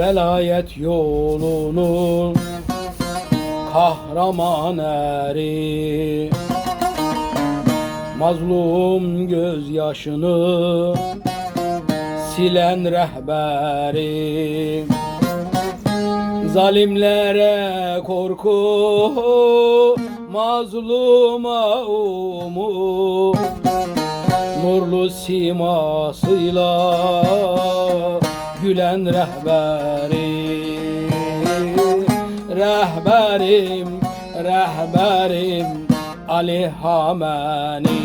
Velayet yolunun kahraman eri. Mazlum gözyaşını silen rehberi. Zalimlere korku, mazluma umut Nurlu simasıyla gülen rehberi Rehberim, rehberim Ali Hamani.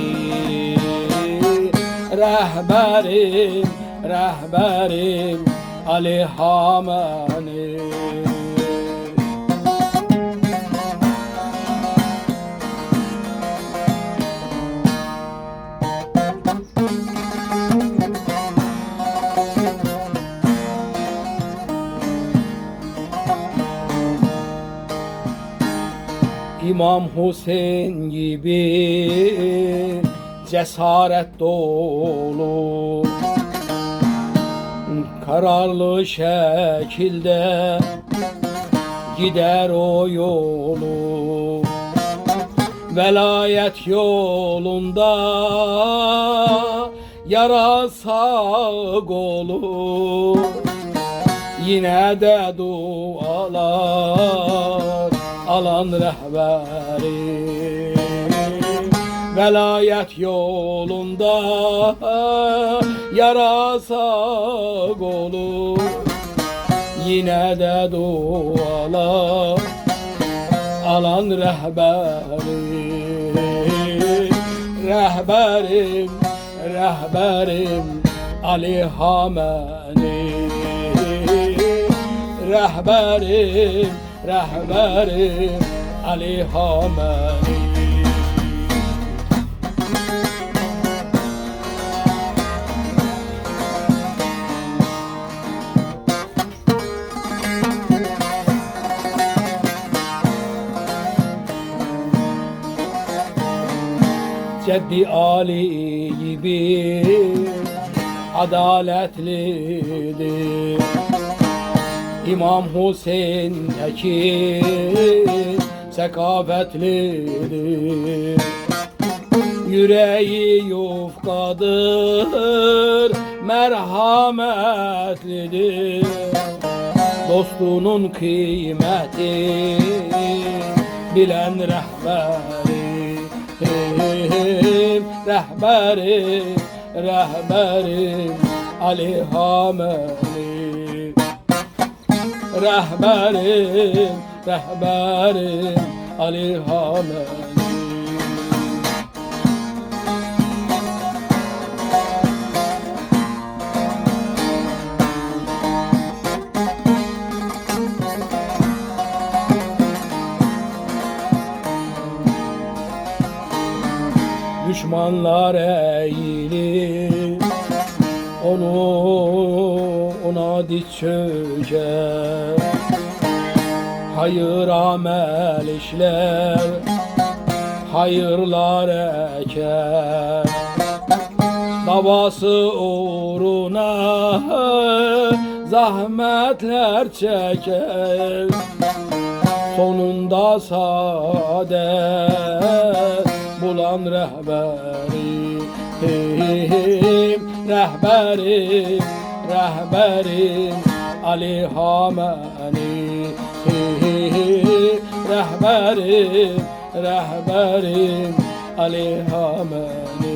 Rehberim, rehberim Ali Hamani İmam Hüseyin gibi cesaret dolu. Kararlı şekilde gider o yolu. Velayet yolunda yarasa golu Yine de dualar alan rehberi. Velayet yolunda yarasa golu Yine de dualar alan rehberi. Rehberim, rehberim Ali Hamani Rehberim, rehberim Ali Hamani Ceddi Ali gibi adaletlidir İmam Hüseyin Tekin sekafetlidir. Yüreği yufkadır, merhametlidir. Dostunun kıymeti bilen rehberi Rehberim, rehberim Ali Hameli Rehberim, rehberim Ali Hameli Düşmanlar eğilir Onu ona diz Hayır amel işler Hayırlar eker. Davası uğruna Zahmetler çeker. Sonunda saadet bulan rehberim Rehberim, rehberim Ali Hamani Rehberim, rehberim Ali Hamani